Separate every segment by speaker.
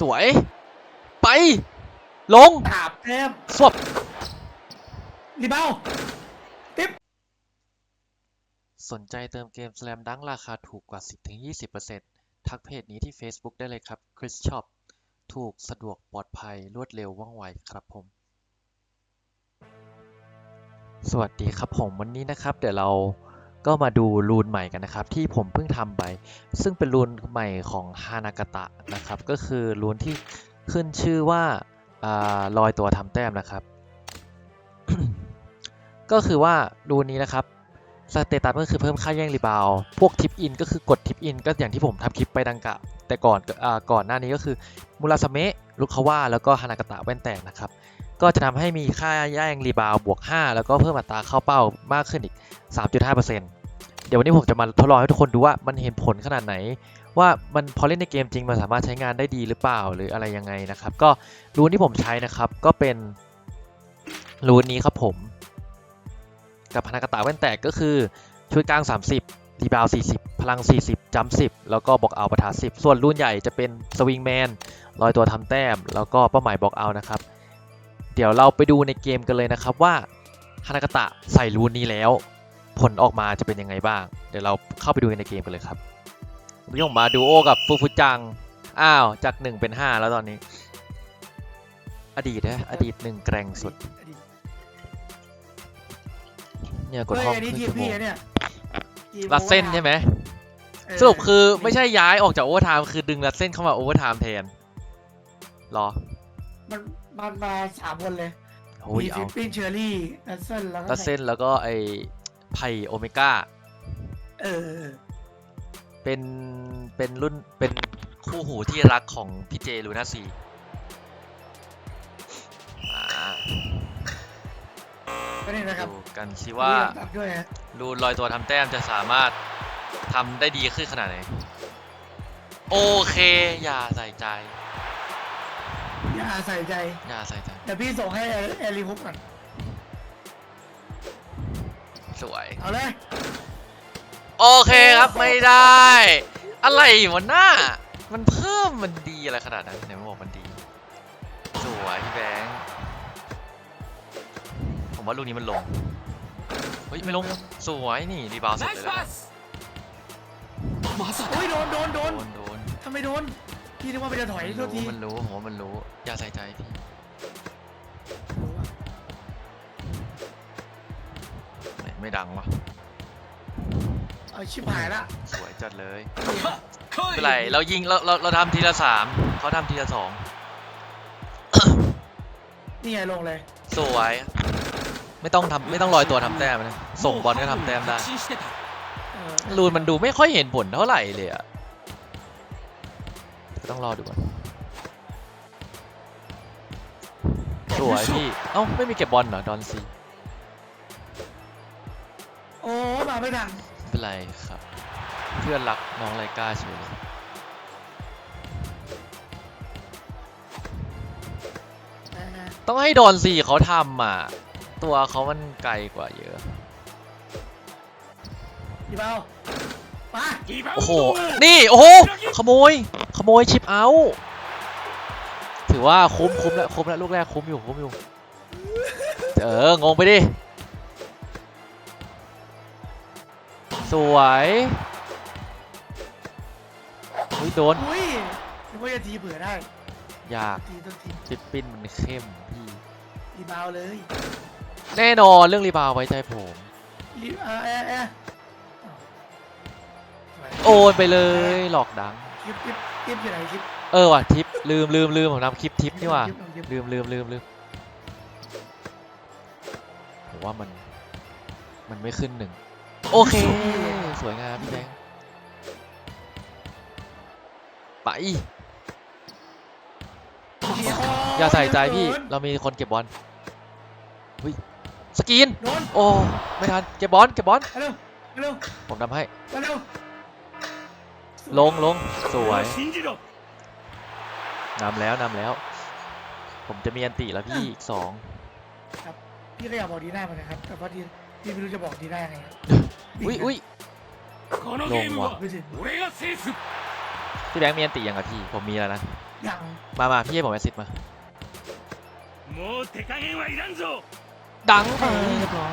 Speaker 1: สวย ไป ลง
Speaker 2: ถาบแต้ม
Speaker 1: สวบ
Speaker 2: รีเบ้า
Speaker 1: สนใจเติมเกม Slam Dunk ราคาถูกกว่า 10-20%ทักเพจนี้ที่ Facebook ได้เลยครับ Chris Shop ถูกสะดวกปลอดภัยรวดเร็วว่องไวครับผม สวัสดีครับผมวันนี้นะครับ เดี๋ยวเรา ก็มาดูรูนใหม่กันนะครับ ที่ผมเพิ่งทำไป ซึ่งเป็นรูนใหม่ของฮานากตะนะครับ ก็คือรูนที่ขึ้นชื่อว่าลอยตัวทำแต้มนะครับ ก็คือว่ารูนนี้นะครับสเตตัสก็คือเพิ่มค่าแย่งรีบาวพวกทิปอินก็คือกดทิปอินก็อย่างที่ผมทำคลิปไปดังกล่าวแต่ก่อนอก่อนหน้านี้ก็คือมูราสเมะลุคาวะแล้วก็ฮานากตะแว่นแตกนะครับ ก็จะทำให้มีค่าแย่งรีบาวบวก 5 แล้วก็เพิ่มอัตราเข้าเป้ามากขึ้นอีก 3.5%เดี๋ยววันนี้ผมจะมาทดลองให้ทุกคนดูว่ามันเห็นผลขนาดไหน ว่ามันพอเล่นในเกมจริงมันสามารถใช้งานได้ดีหรือเปล่าหรืออะไรยังไงนะครับ ก็รูนที่ผมใช้นะครับก็เป็นรูนนี้ครับผม กับพนักกระตาแว่นแตกก็คือช่วยกลาง 30รีบาว 40 พลัง 40จัม10 แล้วก็บอกเอาประทา10 ส่วนรุ่นใหญ่จะเป็นสวิงแมนลอยตัวทำแต้ม แล้วก็เป้าหมายบอกเอานะครับ เดี๋ยวเราไปดูในเกมกันเลยนะครับว่าฮานากาตะใส่รูนนี้แล้ว ผลออกมาจะเป็นยังไงบ้าง เดี๋ยวเราเข้าไปดูกันในเกมกันเลยครับผมยงมาดูโอกับฟูฟูจัง อ้าว จาก 1 เป็น 5 แล้วตอนนี้ อดีตนะอดีตหนึ่งแกร่งสุด เนี่ยกด
Speaker 2: เฮ้ย
Speaker 1: ห้อง
Speaker 2: อัน
Speaker 1: ค
Speaker 2: นี้
Speaker 1: รึ่ง
Speaker 2: ทีม
Speaker 1: ชั่วโม
Speaker 2: พี่
Speaker 1: ง
Speaker 2: อะเนี่ยทีม
Speaker 1: รัดเส้นใช่ไหม
Speaker 2: เออ
Speaker 1: สรุปคือไม่ใช่ย้ายออกจากโอเวอร์ไทม์คือดึงรัดเส้นเข้ามาโอเวอร์ไทม์แทนเหรอ
Speaker 2: มัน มันมาสามคนเลย
Speaker 1: โอ้ย
Speaker 2: มี
Speaker 1: เอา
Speaker 2: ฟิปปิ้งเชอร์รี่รัดเส้นแล้วก็
Speaker 1: รัดเส้นแล้วก็ไอไผ่โอเมก้า
Speaker 2: เออเออ
Speaker 1: เป็น เป็นรุ่น เป็นคู่หูที่รักของพี่เจลูน่าซีมา
Speaker 2: ก็นี่นะครับ
Speaker 1: ดูกันสิว่า
Speaker 2: มีลำดับด้วยฮะ
Speaker 1: รูนลอยตัวทำแต้มจะสามารถทำได้ดีขึ้นขนาดไหน โอเค อย่าใส่ใจ
Speaker 2: อย่าใส่ใจ
Speaker 1: อย่าใส่ใจ
Speaker 2: เดี๋ยวพี่ส่งให้แอลลี่ฮุกก่อน
Speaker 1: สวย
Speaker 2: เอาเลย
Speaker 1: โอเคครับไม่ได้ อะไรวะหน้า มันเพิ่มมันดีอะไรขนาดนั้นไหนมันบอกมันดี สวยพี่แบงค์ผมว่าลูกนี้มันลง เฮ้ย ไม่ลง สวยนี่รีบาวด์เสร็จเลยแล้วกัน
Speaker 2: โอ้ยโดนโดนโด
Speaker 1: โด
Speaker 2: น
Speaker 1: นโดน
Speaker 2: ทำไมโดน พี่นึกว่ามันจะถอย
Speaker 1: มัน
Speaker 2: โทษที
Speaker 1: รู้มันรู้ผมว่ามันรู้ อย่าใส่ใจพี่ไหนไม่ดังวะ
Speaker 2: เอาชิบหายละ
Speaker 1: สวยจัดเลยไม่เป็นไรเรายิงเราเราเราทำทีละสามเขาทำทีละสอง
Speaker 2: นี่ไงลงเลย
Speaker 1: สวย ไม่ต้องทำไม่ต้องลอยตัวทำแต้มนะส่งบอลก็ทำแต้มได้
Speaker 2: เออ
Speaker 1: รูนมันดูไม่ค่อยเห็นผลเท่าไหร่เลยอะ ก็ต้องรอดูก่อนสวยพี่ เอ้า ไม่มีเก็บบอลเหรอ ดอนซี
Speaker 2: โอ้มาไม่ทัน
Speaker 1: ไม่เป็นไรครับ เพื่อนรักน้องไรกล้าเฉยเลย
Speaker 2: เออ
Speaker 1: ต้องให้ดอนซีเขาทำอะ ตัวเขามันไกลกว่าเยอะ
Speaker 2: พี่เบามา
Speaker 1: โอ้โห นี่ โอ้โห ขโมย ขโมยชิปเอาท์ถือว่าคุ้มคุ้มแล้วคุ้มแล้วลูกแรกคุ้มอยู่คุ้มอยู่เอองงไปดิสวยอุ้ยโดน
Speaker 2: อุ้ยนึกว่าจะทีเผื่อได้
Speaker 1: อยาก
Speaker 2: ทีต้องที
Speaker 1: ฟิปปินมันเข้มพี่
Speaker 2: รีบาวเลย
Speaker 1: แน่นอนเรื่องรีบาวด์ไว้ใจผม
Speaker 2: รีเออเออเออสวย
Speaker 1: โอนไปเลยหลอกดัง
Speaker 2: คลิปค ลิปคลิปอยู่ไหนคลิป
Speaker 1: เออว่ะทิปลืมลืมลืมผมทำคลิปทิปนี่ว่ะ
Speaker 2: คลิปคลิป
Speaker 1: ลืมลืมลืมลืมผมว่ามันมันไม่ขึ้นหนึ่งโอเค สวยงามพี่แบงค์ไป อย่าใส่ใจพี่เรามีคนเก็บบอลเฮ้ยสกรีน
Speaker 2: โดน
Speaker 1: โอ้ไม่ทันเก็บบอลเก็บบอล
Speaker 2: เร็วเร็ว
Speaker 1: ผมทำให้
Speaker 2: เร็ว
Speaker 1: ลงลงสวยนำแล้วนำแล้ว ผมจะมีอันติแล้วพี่อีกสองครับ
Speaker 2: พี่ก็อยากบอกดีหน้าหมือนะครับแต่ว่าดีพี่ไม่รู้จะบอกดีหน้าไงครับ
Speaker 1: อุ้ยอุ้ย
Speaker 2: ลง
Speaker 3: ว่ะ
Speaker 1: พี่แบงค์มีอันติยังกับพี่ผมมีแล้วนะ
Speaker 2: ยัง
Speaker 1: มามาพี่ให้ผมแอสซิดมาดังเรียบร้อย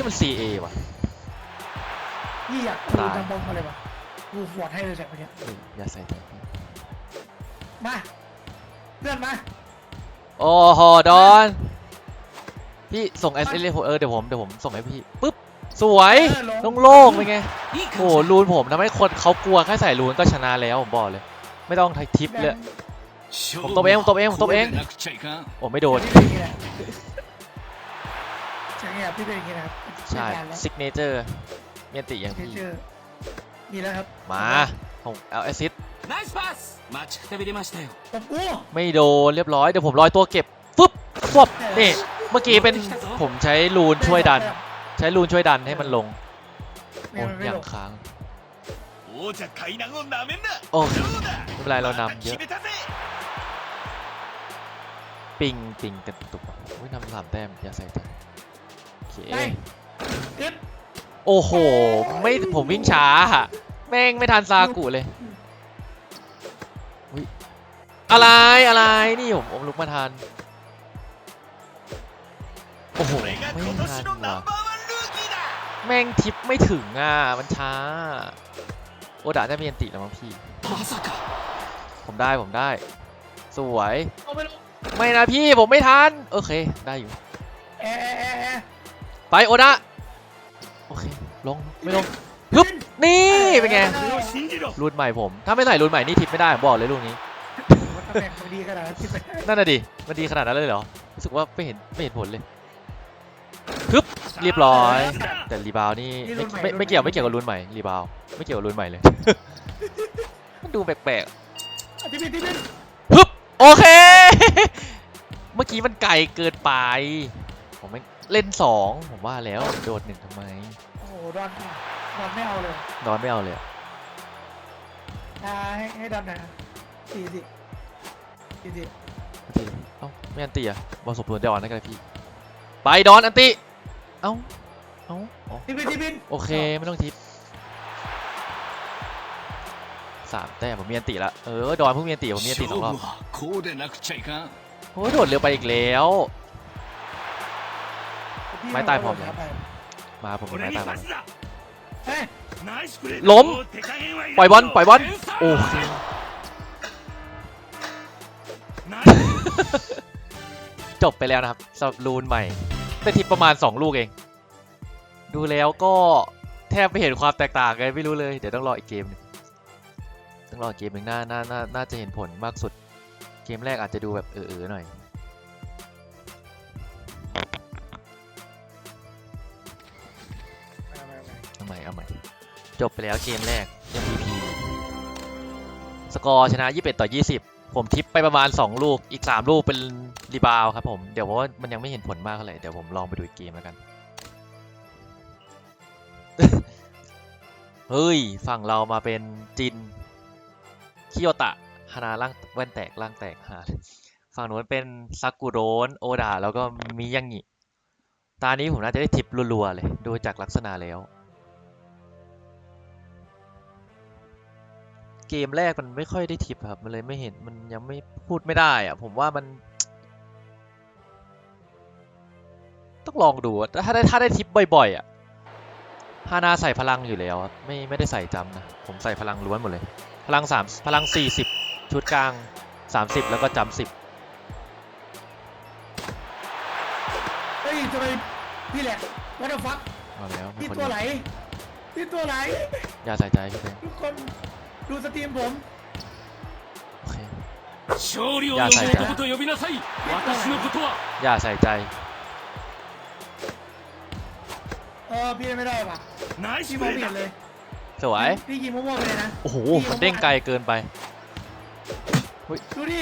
Speaker 1: ยมัน 4A ว่ะ
Speaker 2: นี่อยากดูตายงบอลเขาเลยว่ะดูฟอร์ให้เลยจากคน
Speaker 1: เนี้ยอย่าใส่ตัว
Speaker 2: มาเลื่อนมา
Speaker 1: โอ้โหดอน พี่ส่งเอสเออเดี๋ยวผมเดี๋ยวผมส่งให้พี่ปึ๊บสวยโล่งๆเป็นไง โอ้โหรูนผมทำให้คนเขากลัวแค่ใส่รูนก็ชนะแล้วผมบอกเลย ไม่ต้องทิปเลย ผมตบเองผมตบเองผมตบเอง โอ้ไม่โดน
Speaker 2: ใช่เงี้แพี่เป็นอย่งนี้นครับ
Speaker 1: ใช่ซิกเนเจอร์เมียนติอย่างพี่
Speaker 2: มีแล้วครับ
Speaker 1: มาผมเอาแอซิด
Speaker 3: ไมัชเตี
Speaker 2: ยว
Speaker 1: ไม่โดนเรียบร้อย เดี๋ยวผมลอยตัวเก็บ ฟึบฟบนี่ เมื่อกี้เป็นผมใช้ลูนช่วยดัน ใช้ลูนช่วยดันให้มันลง โอ้
Speaker 2: ยอ
Speaker 1: ย่างค้าง โอ้ไม่เป็นไรเรานำเยอะ ปิงปิงกันตุกโอ้ยนำสามแต้มอย่าใส่ใจโอเค โอ้โห ไม่ผมวิ่งช้าแม่งไม่ทันซากุเลยอะไรอะไรนี่ผมอมลุกมาทันโอ้โหไม่ทันว่ะแม่งทิปไม่ถึงอะมันช้า โอดาจะมีอันติแล้วมั้งพี่ผมได้ผมได้ สวย
Speaker 2: ไม่
Speaker 1: นะพี่ผมไม่ทัน โอเค ได้อยู่ไปโอดา ลงไม่ลงฮึบนี่เป็นไงรุ่นใหม่ผม ถ้าไม่ใส่รุ่นใหม่นี่ทิปไม่ได้บอกเลยลูกนี้
Speaker 2: มันแหลนน่ะ
Speaker 1: ดิมันดีขนาดนั้นเลยเหรอรู้สึกว่าไม่เห็นไม่เห็นผลเลยฮึบเรียบร้อย แต่รีบาวนี่ไม่ไม่เกี่ยวไม่เกี่ยวกับรุ่นใหม่รีบาวไม่เกี่ยวกับรุ่นใหม่เลยมันดูแปลกๆฮึบโอเค เมื่อกี้มันไกลเกินไป ผมเล่นสองผมว่าแล้วโดดหนึ่งทำไม
Speaker 2: หดอนดอนไม่เอาเลย
Speaker 1: นอนไม่เอาเลยอะ
Speaker 2: อ่าให้ให้ดอนหน่อยนะสี่สิสี่สิ
Speaker 1: อันติเอ้าไม่อันติอะบอลสมบูรณ์ดอนได้กันเลยพี่ ไปดอนอันติ เอ้า เอ้าอ๋อ
Speaker 2: ที่เป็นที่เป็น
Speaker 1: โอเค ไม่ต้องทิปสามแต้มผมมีอันติละเออดอนเพิ่งมีอันติผมมีอันติสองรอบ
Speaker 3: はこうでなくちゃいかん
Speaker 1: โอ้ยโดดเร็วไปอีกแล้ว
Speaker 2: พี่
Speaker 1: ไม้ตายพร้อมแล้ว
Speaker 2: ครับไป
Speaker 1: มาผมมีไม้ตาม
Speaker 3: ม
Speaker 1: ล้ม ปล่อยบอล ปล่อยบอล โอ้จบไปแล้วนะครับสำหรับรูนใหม่ได้ทิปประมาณ 2 ลูกเอง ดูแล้วก็แทบไม่เห็นความแตกต่างเลยไม่รู้เลย เดี๋ยวต้องรออีกเกมนึงต้องรอเกมหนึ่งน่าน่าน่าน่าจะเห็นผลมากสุด เกมแรกอาจจะดูแบบเออๆหน่อย จบไปแล้วเกมแรก MVP สกอร์ชนะ 21 ต่อ 20 ผมทิปไปประมาณ 2 ลูก อีก 3 ลูกเป็นรีบาวครับผม เดี๋ยวเพราะว่ามันยังไม่เห็นผลมากเท่าไหร่ เดี๋ยวผมลองไปดูอีกเกมแล้วกัน เฮ้ย ฝั่งเรามาเป็นจิน คิโยตะ ฮานาล่างแว่นแตกล่างแตกหาฝั่งนู้นเป็นซากุโรนโอดา แล้วก็มิยังงิตานี้ผมน่าจะได้ทิปรัวๆเลย ดูจากลักษณะแล้ว เกมแรกมันไม่ค่อยได้ทิปครับ มันเลยไม่เห็นมันยังไม่พูดไม่ได้อะผมว่ามัน ต้องลองดูอะถ้าได้ถ้าได้ทิปบ่อยๆอะฮานาใส่พลังอยู่แล้วอะไม่ไม่ได้ใส่จำนะผมใส่พลังล้วนหมดเลย พลังสามพลังสี่สิบชุดกลางสามสิบแล้วก็จำสิบ
Speaker 2: เฮ้ยทำไมพี่แหละวัตฟัก
Speaker 1: เอาแล้วมี
Speaker 2: พี่
Speaker 1: คน
Speaker 2: ตัวไหลพี่ตัวไหล
Speaker 1: อย่าใส่ใจพี่เต้
Speaker 2: ทุกคน ดูสตรีมผม
Speaker 1: โอเค
Speaker 3: 勝利を
Speaker 1: いや
Speaker 3: 呼ぶ
Speaker 1: 最高
Speaker 3: 男と呼びなさい私のことは
Speaker 1: อย่าใส่ใจ
Speaker 2: เออพี่ไม่ได้ว่ะ
Speaker 3: ナイス
Speaker 2: พี่
Speaker 3: プ
Speaker 2: มอง
Speaker 3: レ
Speaker 2: ไม่
Speaker 3: ー
Speaker 2: เห็น
Speaker 3: だ
Speaker 2: เลย
Speaker 1: สวย
Speaker 2: พี่ยิงมั่วๆไปเลยนะ
Speaker 1: โอ้โห มันเด้งไกลเกินไป
Speaker 2: ดูดิ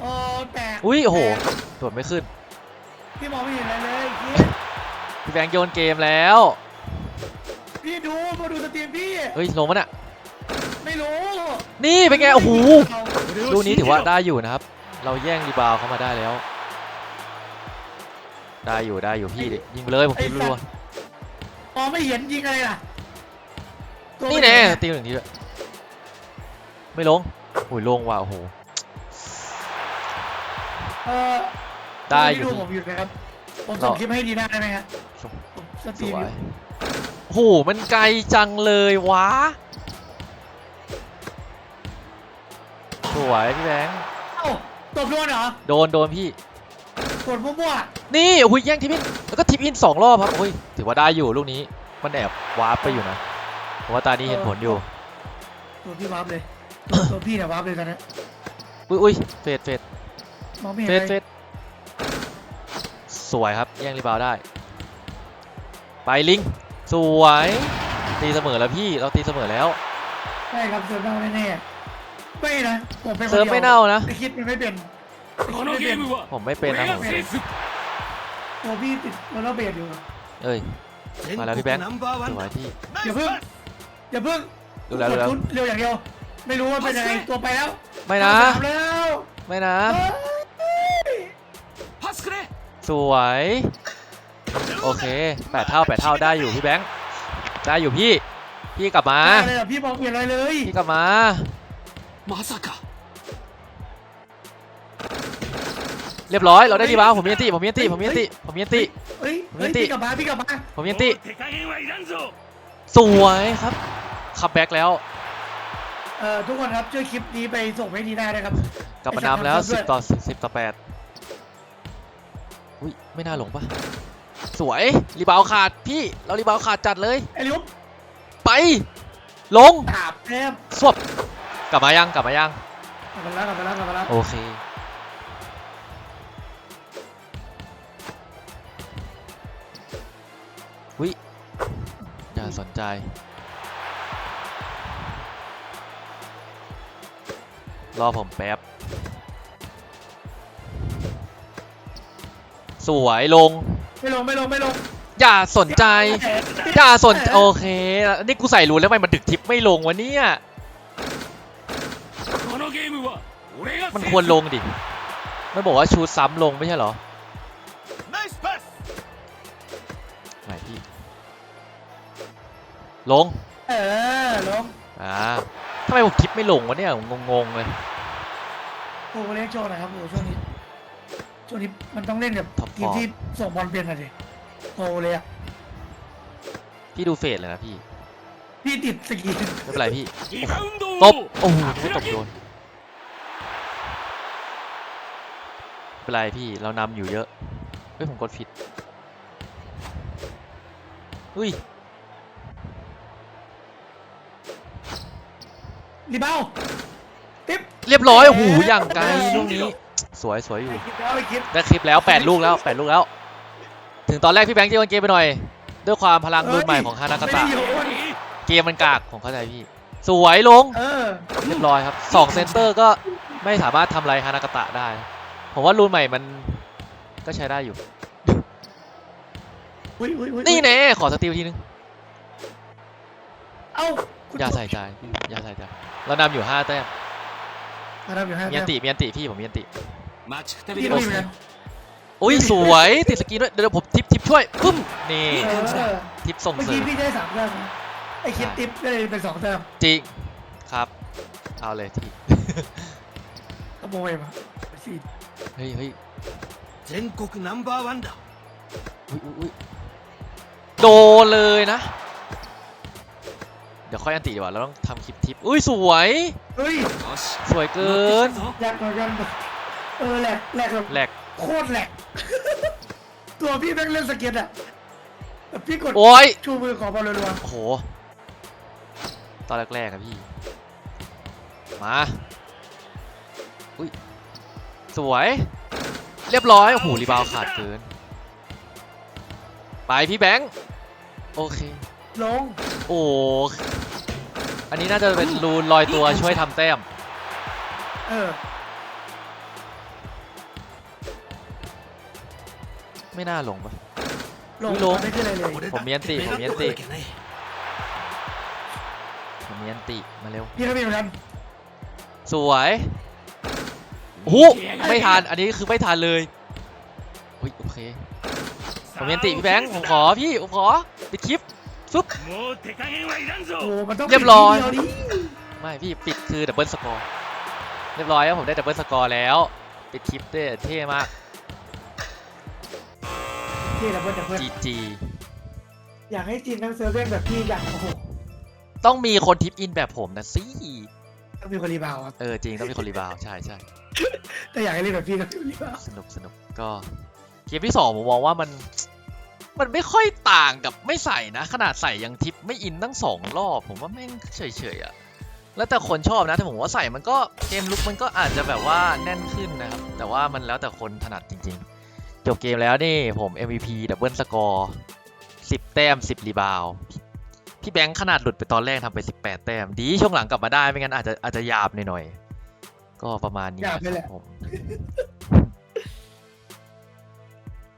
Speaker 2: เออแตก
Speaker 1: อุ้ยโอ้โห
Speaker 2: แตก
Speaker 1: ตรวจไม่ขึ้น
Speaker 2: พี่มองไม่เห็นอะไรเลยพี่
Speaker 1: พี่แบงค์โยนเกมแล้ว
Speaker 2: พี่ดูมาดูสตรีมพี่
Speaker 1: เฮ้ยลงมันอะ
Speaker 2: ไม่รู้
Speaker 1: นี่เป็นไงโอ้โหลูกนี้ถือว่าได้อยู่นะครับ เราแย่งรีบาวเข้ามาได้แล้ว ได้อยู่ได้อยู่พี่ยิงเลยผมยิงรัว
Speaker 2: มอไม่เห็นยิงอะไรล่ะ
Speaker 1: นี่แน่ตีหนึ่งทีเลยไม่ลงโอ้ยลงว่ะโอ้โห
Speaker 2: เออ
Speaker 1: ได้อยู่
Speaker 2: ผมหยุดไหมครับผมส่งคลิปให้ดีหน้าได้ไหมครับ
Speaker 1: ส
Speaker 2: ตรีม
Speaker 1: โอ้โหมันไกลจังเลยวะ สวยพี่แบงค์
Speaker 2: เอ้าตบโดนเหรอ
Speaker 1: โดนโดนพี่
Speaker 2: กดมั่ว
Speaker 1: นี่โอ้ยแย่งทิปอินแล้วก็ทิปอินสองรอบครับโอ้ยถือว่าได้อยู่ลูกนี้ มันแอบวาร์ปไปอยู่นะผมว่าตานี้เห็นผลอยู่
Speaker 2: ๆตัวพี่วาร์ปเลย ตัวพี่เนี่ยวาร์ปเลยตอนนี้
Speaker 1: อุ้ยอุ้ยเฟดเฟด
Speaker 2: มองไม่เห็น
Speaker 1: เฟด
Speaker 2: เล
Speaker 1: เฟ
Speaker 2: ย
Speaker 1: ดสวยครับแย่งรีบาวด์ได้ ไปลิง สวย ตีเสมอแล้วพี่เราตีเสมอแล้ว
Speaker 2: ใช่ครับเซิร์ฟเน่าแน่ๆไม่นะผมเป็นคน
Speaker 1: เซิร์ฟ
Speaker 2: ดียว
Speaker 1: ไม่เน่านะ
Speaker 2: แต่คิดมันไม่เป็นแต่คิดไม่เป็น
Speaker 1: ผมไม่เป็นนะผม
Speaker 2: ตัวพี่ติดโรลเลอร์เบลดอยู่
Speaker 1: เอ้ย มาแล้วพี่แบงค์สวยพี่
Speaker 2: อย่าเพิ่งอย่าเพิ่ง
Speaker 1: ดูแล้วดูแล้ว
Speaker 2: กดชุดเร็วอย่างเดียว ไม่รู้ว่าเป็นยังไงตัวไปแล้ว
Speaker 1: ไม่นะ
Speaker 2: สามแล้ว
Speaker 1: ไม่นะ
Speaker 2: เฮ้ย
Speaker 1: สวย โอเคแปดเท่าแปดเท่าได้อยู่พี่แบงค์ได้อยู่พี่ พี่กลับมา
Speaker 2: ได้เลยเหรอพี่บอกเปลี่ยนอะไรเลย
Speaker 1: พี่กลับมา
Speaker 3: まさか
Speaker 1: เรียบร้อยเราได้ดีบ้าผมมีอันติผมมีอันติผมมีอันติผมมีอันติ
Speaker 2: เฮ้ย
Speaker 1: ผม
Speaker 2: เฮ้ย
Speaker 1: ยังติ
Speaker 2: พี่กลับมาพี่กลับมา
Speaker 1: ผมมีอันติ
Speaker 3: もう手加減はいらんぞ
Speaker 1: สวยครับคัมแบ็กแล้ว
Speaker 2: เอ่อทุกคนครับช่วยคลิปนี้ไปส่งให้ดีน่าด้วยครับ
Speaker 1: กลับมานำแล้ว
Speaker 2: ไอ้สัตว์
Speaker 1: 10 ต่อ 10 ต่อ 8 อุ้ย ไม่น่าหลงปะ สวยรีบาวขาดพี่เรารีบาวขาดจัดเลย
Speaker 2: ไอ้ลิฟ
Speaker 1: ไป ลง
Speaker 2: ดาบแทบ
Speaker 1: สวบกลับมายังกลับมายัง
Speaker 2: กลับมาแล้วกลับมาแล้วกลับมาแล้ว
Speaker 1: โอเควิอย่าสนใจรอผมแป๊บ สวยลง
Speaker 2: ไม่ลงไม่ลงไม่ลง
Speaker 1: อย่าสนใจ อย่าสนโอเคนี่กูใส่รู้แล้วทำไมมันดึกทิพไม่ลงวะเนี่ยมันควรลงดิไม่บอกว่าชูซ้ำลงไม่ใช่เหรอไหนพี่ลง
Speaker 2: เออลง
Speaker 1: อ่าทำไมผมคลิปไม่ลงวะเนี่ยงงๆเลย
Speaker 2: โอเรียกโจนะครับโอ้ช่วงนี้ ช่วงนี้มันต้องเล่นกับ
Speaker 1: ท็อป
Speaker 2: ทีม
Speaker 1: ฟอร์ม
Speaker 2: ที่ส่งบอลเป็นอะดิโอ้โหเลยอะ
Speaker 1: พี่ดูเฟสเลยนะพี่
Speaker 2: พี่ติดสกี
Speaker 1: ไม่เป็นไรพี่
Speaker 3: リバウンド
Speaker 1: ต
Speaker 3: を
Speaker 1: บ โอ้โหไม่ตบโดนไม่เป็นไรพี่ เรานำอยู่เยอะ เฮ้ยผมกดผิด อุ้ย
Speaker 2: รีเบ้าติ๊บ
Speaker 1: เรียบร้อยโอ้โหอย่างไกลลูกนี้ สวยสวยอยู่
Speaker 2: ได้ค
Speaker 1: ลิปแล้ว 8 ลูกแล้ว 8 ลูกแล้ว ถึงตอนแรกพี่แบงค์เจอเกมไปหน่อย ด้วยความพลังรุ่นใหม่ของฮานากาตะ เกมมันกากผมเข้าใจพี่ สวยลง
Speaker 2: เรี
Speaker 1: ยบร้อยครับสองเซนเตอร์ก็ไม่สามารถทำอะไรฮานากาตะได้ ผมว่ารุ่นใหม่มันก็ใช้ได้อยู่นี่แน่ขอสติลทีนึง
Speaker 2: เอา
Speaker 1: อย่าใส่ใจอย่าใส่ใจเรานำอยู่ 5 แต้มา
Speaker 2: ทำอยั
Speaker 1: นติมียันติพี่ผมมียันติ
Speaker 2: พี่
Speaker 3: れ
Speaker 2: ก็
Speaker 3: ま
Speaker 2: มี
Speaker 3: し
Speaker 2: เหมือนกั
Speaker 3: た
Speaker 2: น
Speaker 1: อุ้ยสวยติดสกรีนด้วยเดี๋ยวผมทิปทิปช่วยปึ้มนี่
Speaker 2: เออ
Speaker 1: ทิปส่ง
Speaker 2: เมื่อ
Speaker 1: เสริ
Speaker 2: กี้
Speaker 1: ม
Speaker 2: พี่ได้สามแต้มนะไอ้คิดติ๊บก็เลยเป็นสองแต้ม
Speaker 1: จริงครับ เอาเลยที
Speaker 2: ขโมยมาสี่
Speaker 1: เฮ้ยเฮ้ย
Speaker 3: 全国ナンバーワンだ
Speaker 1: อุ้ยอุ้ยอุ้ยโดนเลยนะ เดี๋ยวค่อยอันติดีกว่าเราต้องทำคลิปทิปอุ้ยสวย
Speaker 2: เฮ้ย
Speaker 3: よし
Speaker 1: สวยเกิน
Speaker 3: 乗ってきたぞ
Speaker 2: แหลกเหมือนกัน เออแหลกแหลกแบบ
Speaker 1: แหลก
Speaker 2: โคตรแหลก ตัวพี่แม่งเล่นสเก็ตอะแบบพี่กด
Speaker 1: โอ้ย
Speaker 2: ชูมือขอบอลรัว
Speaker 1: โอ้โห ตอนแรกๆอะพี่ มาอุ้ยสวย เรียบร้อย โอ้โหรีบาวขาดเกิน ไปพี่แบงค์ โอเค
Speaker 2: ๆลง
Speaker 1: โอ้อันนี้น่าจะเป็นรูนลอยตัวช่วยทำแต้ม
Speaker 2: เออ
Speaker 1: ไม่น่าหลงปะ
Speaker 2: ลง
Speaker 1: หลง
Speaker 2: ไม่ขึ้อะไรเลย
Speaker 1: ผมมียนติผมเมียนติผมเมียนติมาเร็ว
Speaker 2: พี่ก็มีเหมือนกัน
Speaker 1: สวยโอ้ไม่ทานอันนี้คือไม่ทานเลยโอเค ผมเมียนติพี่แบงค์ ผมขอพี่ ผมขอปิดคลิปซุปเรียบร้อยไม่พี่ปิดคือดับเบิลสกอร์ เรียบร้อยแล้วผมได้ดับเบิลสกอร์แล้ว ปิดคลิปเด้เท่มาก
Speaker 2: พี่ดับเบิลดับเบิล
Speaker 1: GG
Speaker 2: อยากให้จีนทั้งเซิร์ฟเวอร์แบบพี่อยากโอ้โห
Speaker 1: ต้องมีคนทิปอินแบบผมนะสิ
Speaker 2: ต้องมีคนรีบาวด์ครับ
Speaker 1: เออจริงต้องมีคนรีบาวด์ใช่ใช่
Speaker 2: แต่อยากให้เล่นแบบพี่ต้องมีคนรีบาวด์
Speaker 1: สนุกสนุกก็เกมที่สองผมมองว่ามัน มันไม่ค่อยต่างกับไม่ใส่นะ ขนาดใส่ยังทิปไม่อินตั้งสองรอบ ผมว่าแม่งเฉยๆอะแล้วแต่คนชอบนะแต่ผมว่าใส่มันก็เกมลุกมันก็อาจจะแบบว่าแน่นขึ้นนะครับ แต่ว่ามันแล้วแต่คนถนัดจริง ๆ จบเกมแล้วนี่ผม MVP ดับเบิลสกอร์10 แต้ม 10 รีบาวด์พี่แบงค์ขนาดหลุดไปตอนแรกทำไป 18 แต้ม ดีช่วงหลังกลับมาได้ไม่งั้นอาจจะอาจจะหยาบหน่อยๆก็ประมาณนี้
Speaker 2: หยาบ
Speaker 1: นะ
Speaker 2: เลย
Speaker 1: ค
Speaker 2: แห
Speaker 1: รับ
Speaker 2: ละ
Speaker 1: ผม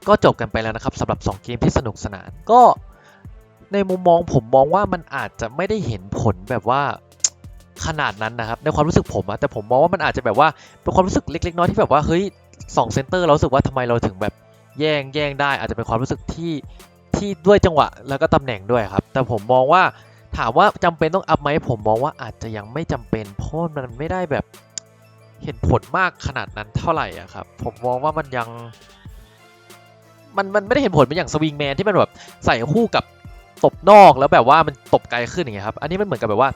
Speaker 1: ก็จบกันไปแล้วนะครับสำหรับ 2 เกมที่สนุกสนาน ก็ในมุมมองผมมองว่ามันอาจจะไม่ได้เห็นผลแบบว่าขนาดนั้นนะครับ ในความรู้สึกผมอะแต่ผมมองว่ามันอาจจะแบบว่าเป็นความรู้สึกเล็กๆน้อยๆที่แบบว่าเฮ้ย สองเซนเตอร์เราสึกว่าทำไมเราถึงแบบแย่งแย่งได้ อาจจะเป็นความรู้สึกที่ที่ด้วยจังหวะแล้วก็ตำแหน่งด้วยครับ แต่ผมมองว่าถามว่าจำเป็นต้องอัพไหมผมมองว่าอาจจะยังไม่จำเป็นเพราะมันไม่ได้แบบเห็นผลมากขนาดนั้นเท่าไหร่อะครับ ผมมองว่ามันยัง มันมันไม่ได้เห็นผลเป็นอย่างสวิงแมนที่มันแบบใส่คู่กับตบนอกแล้วแบบว่ามันตบไกลขึ้นอย่างเงี้ยครับ อันนี้มันเหมือนกับแบบว่า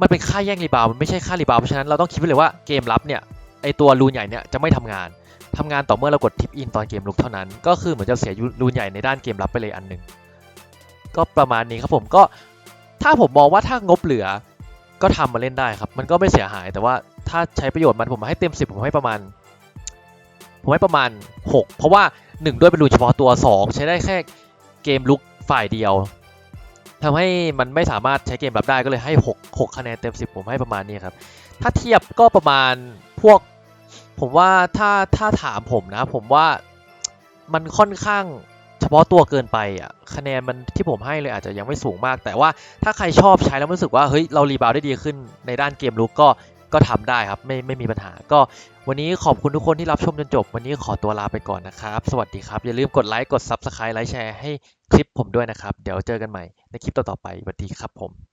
Speaker 1: มันเป็นค่าแย่งรีบาวมันไม่ใช่ค่ารีบาวเพราะฉะนั้นเราต้องคิดไว้เลยว่าเกมรับเนี่ย ไอตัวรูนใหญ่เนี่ยจะไม่ทำงานทำงานต่อเมื่อเรากดทิปอินตอนเกมลุกเท่านั้น ก็คือเหมือนจะเสียรูนใหญ่ในด้านเกมรับไปเลยอันหนึ่งก็ประมาณนี้ครับผมก็ถ้าผมมองว่าถ้างบเหลือก็ทำมาเล่นได้ครับ มันก็ไม่เสียหายแต่ว่าถ้าใช้ประโยชน์มันผมให้เต็ม 10 ผมให้ประมาณ ผมให้ประมาณ 6 เพราะว่า 1 ด้วยเป็นรูนเฉพาะตัว 2 ใช้ได้แค่เกมลุกฝ่ายเดียวทำให้มันไม่สามารถใช้เกมรับได้ก็เลยให้ 6 6 คะแนนเต็ม 10 ผมให้ประมาณนี้ครับ ถ้าเทียบก็ประมาณพวก ผมว่าถ้าถ้าถามผมนะ ผมว่ามันค่อนข้างเฉพาะตัวเกินไปอะคะแนนมันที่ผมให้เลยอาจจะยังไม่สูงมาก แต่ว่าถ้าใครชอบใช้แล้วรู้สึกว่าเฮ้ยเรารีบาวได้ดีขึ้นในด้านเกมลุกก็ก็ทำได้ครับไม่ไม่มีปัญหา ก็วันนี้ขอบคุณทุกคนที่รับชมจนจบ วันนี้ขอตัวลาไปก่อนนะครับ สวัสดีครับ อย่าลืมกดไลค์กด Subscribe ไลค์แชร์ให้คลิปผมด้วยนะครับ เดี๋ยวเจอกันใหม่ในคลิปต่อๆไปสวัสดีครับผม